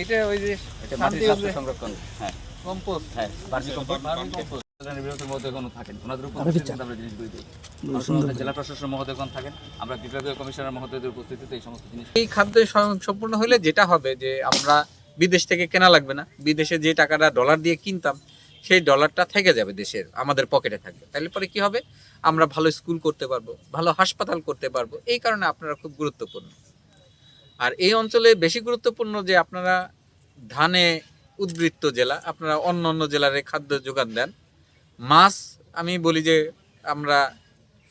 এটা ওই যে এটা মাটির স্বাস্থ্য সংরক্ষণ হ্যাঁ। কম্পোস্ট। হ্যাঁ বার্মি কম্পোস্ট। Vermi compost. প্রধানের বিরতির মহোদয়গণ থাকেন। ওনাদের উপস্থিতিতে আমরা জিনিসগুলি দিই জেলা প্রশাসন মহোদয়গণ থাকেন। আমরা বিভাগীয় কমিশনার মহোদয়দের উপস্থিতিতে এই সমস্ত জিনিস এই খাদ্য সম্পূর্ণ হলে যেটা হবে যে আমরা বিদেশ থেকে কেনা লাগবে না। বিদেশে যে টাকাটা ডলার দিয়ে কিনতাম সেই ডলারটা থেকে যাবে দেশের আমাদের পকেটে থাকবে। তাহলে পরে কি হবে? আমরা ভালো স্কুল করতে পারব ভালো হাসপাতাল করতে পারব। এই কারণে আপনারা খুব গুরুত্বপূর্ণ। আর এই অঞ্চলে বেশি গুরুত্বপূর্ণ যে আপনারা ধানে উদ্বৃত্ত জেলা, আপনারা অন্য অন্য জেলারে খাদ্য যোগান দেন। মাছ, আমি বলি যে আমরা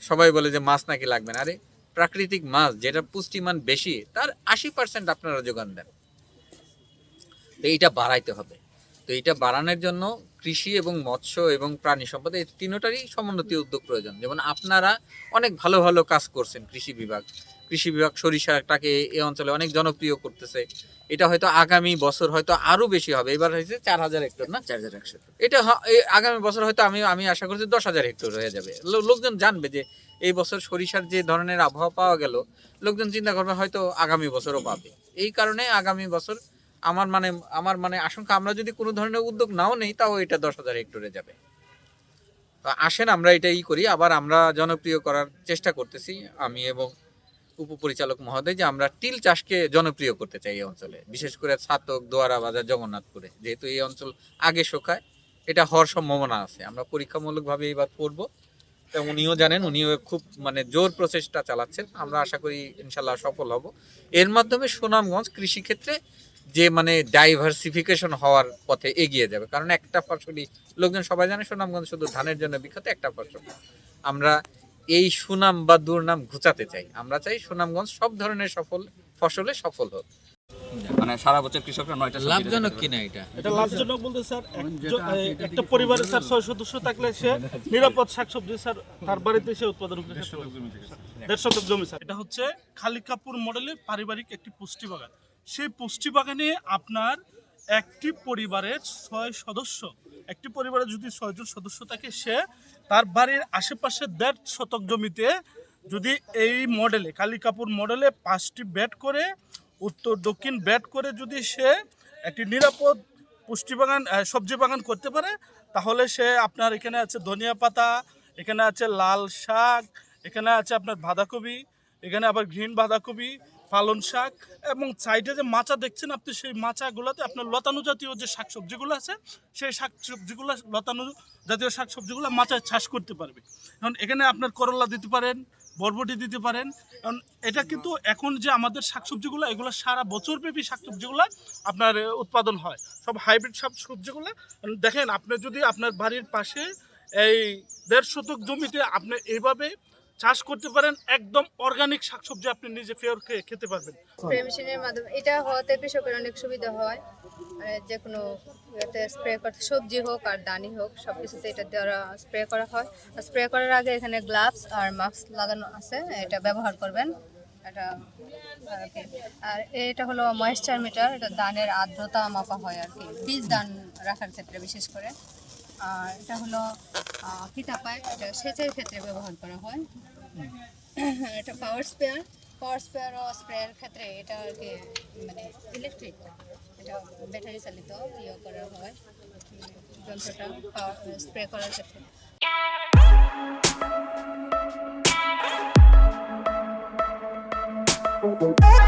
সবাই বলে যে মাছ নাকি লাগবে না। আরে প্রাকৃতিক মাছ যেটা পুষ্টিমান বেশি, তার আশি পার্সেন্ট আপনারা যোগান দেন। তো এইটা বাড়াইতে হবে। তো এটা বাড়ানোর জন্য কৃষি এবং মৎস্য এবং প্রাণী সম্পদ এই তিনোটারই সমুন্নতি উদ্যোগ প্রয়োজন। যেমন আপনারা অনেক ভালো ভালো কাজ করছেন কৃষি বিভাগ। কৃষি বিভাগ সরিষাটাকে এই অঞ্চলে অনেক জনপ্রিয় করতেছে। এটা হয়তো আগামী বছর হয়তো আরও বেশি হবে। এবার হয়েছে চার হাজার হেক্টর না? চার হাজার একশো। এটা আগামী বছর হয়তো আমি আমি আশা করছি দশ হাজার হেক্টর হয়ে যাবে। লোকজন জানবে যে এই বছর সরিষার যে ধরনের আবহাওয়া পাওয়া গেল লোকজন চিন্তা করবে হয়তো আগামী বছরও পাবে। এই কারণে আগামী বছর আমার মানে আমার মানে আশঙ্কা, আমরা যদি কোনো ধরনের উদ্যোগ নাও নেই, তাও এটা দশ হাজার হেক্টরে যাবে। তো আসেন, আমরা এটাই করি, আবার আমরা জনপ্রিয় করার চেষ্টা করতেছি। আমি এবং উপপরিচালক মহোদয় যে আমরা তিল চাষকে জনপ্রিয় করতে চাই এই অঞ্চলে, বিশেষ করে ছাতক, দোয়ারা বাজার, জগন্নাথপুরে। যেহেতু এই অঞ্চল আগে শোকায়, এটা হওয়ার সম্ভাবনা আছে। আমরা পরীক্ষামূলকভাবে এবার করব। তো উনিও জানেন, উনিও খুব মানে জোর প্রচেষ্টা চালাচ্ছেন। আমরা আশা করি ইনশাল্লাহ সফল হব। এর মাধ্যমে সুনামগঞ্জ কৃষিক্ষেত্রে যে মানে ডাইভার্সিফিকেশন হওয়ার পথে এগিয়ে যাবে। কারণ একটা ফসলই লোকজন সবাই জানে সুনামগঞ্জ শুধু ধানের জন্য বিখ্যাত একটা ফসল। আমরা এই সুনাম বা দুর্নাম ঘুচাতে চাই। আমরা চাই সুনামগঞ্জ সব ধরনের সফল ফসলে সফল হোক। মানে সারা বছর কৃষকরা নয়টা লাভজনক কিনা এটা? এটা লাভজনক বলতে স্যার একটা পরিবারে স্যার ছয় সদস্য থাকলে সে নিরাপদ শাকসবজি স্যার তার বাড়িতে সে উৎপাদন করে খেতে পারবে। জমি স্যার। এটা হচ্ছে খালিকাপুর মডেলের পারিবারিক একটি পুষ্টি বাগান। সেই পুষ্টি বাগানে আপনার একটি পরিবারের ছয় সদস্য। একটি পরিবারে যদি ছয়জন সদস্য থাকে, সে তার বাড়ির আশেপাশে দেড় শতক জমিতে যদি এই মডেলে, কালী কাপুর মডেলে পাঁচটি ব্যাট করে, উত্তর দক্ষিণ ব্যাট করে যদি সে একটি নিরাপদ পুষ্টি বাগান সবজি বাগান করতে পারে, তাহলে সে আপনার এখানে আছে ধনিয়া পাতা, এখানে আছে লাল শাক, এখানে আছে আপনার বাঁধাকপি, এখানে আবার গ্রিন বাঁধাকপি পালন শাক এবং সাইডে যে মাচা দেখছেন আপনি, সেই মাচাগুলোতে আপনার লতানো জাতীয় যে শাকসবজিগুলো আছে, সেই শাকসবজিগুলো, লতানো জাতীয় শাকসবজিগুলো মাচায় চাষ করতে পারবে। এখন এখানে আপনার করলা দিতে পারেন, বরবটি দিতে পারেন। কারণ এটা কিন্তু এখন যে আমাদের শাকসবজিগুলো, এগুলো সারা বছর বছরব্যাপী শাকসবজিগুলো আপনার উৎপাদন হয়। সব হাইব্রিড শাকসবজিগুলো দেখেন, আপনি যদি আপনার বাড়ির পাশে এই দেড় শতক জমিতে আপনি এইভাবে চাষ করতে পারেন, একদম অর্গানিক শাকসবজি আপনি নিজে ফেয়ার খেয়ে খেতে পারবেন। স্প্রে মেশিনের মাধ্যমে, এটা হওয়াতে কৃষকের অনেক সুবিধা হয়। মানে যে কোনো ইয়েতে স্প্রে করতে, সবজি হোক আর দানি হোক সব কিছুতে এটা দ্বারা স্প্রে করা হয়। আর স্প্রে করার আগে এখানে গ্লাভস আর মাস্ক লাগানো আছে, এটা ব্যবহার করবেন। এটা আর এটা হলো ময়েশ্চার মিটার এটা ধানের আর্দ্রতা মাপা হয় আর কি বীজ ধান রাখার ক্ষেত্রে বিশেষ করে। আর এটা হলো ফিতা পাইপ, এটা সেচের ক্ষেত্রে ব্যবহার করা হয়। এটা পাওয়ার স্পেয়ার পাওয়ার স্পেয়ার ও স্প্রেয়ার ক্ষেত্রে এটা আর কি মানে ইলেকট্রিক এটা ব্যাটারি চালিত ইয়ে করা হয়। যন্ত্রটা স্প্রে করার ক্ষেত্রে। Thank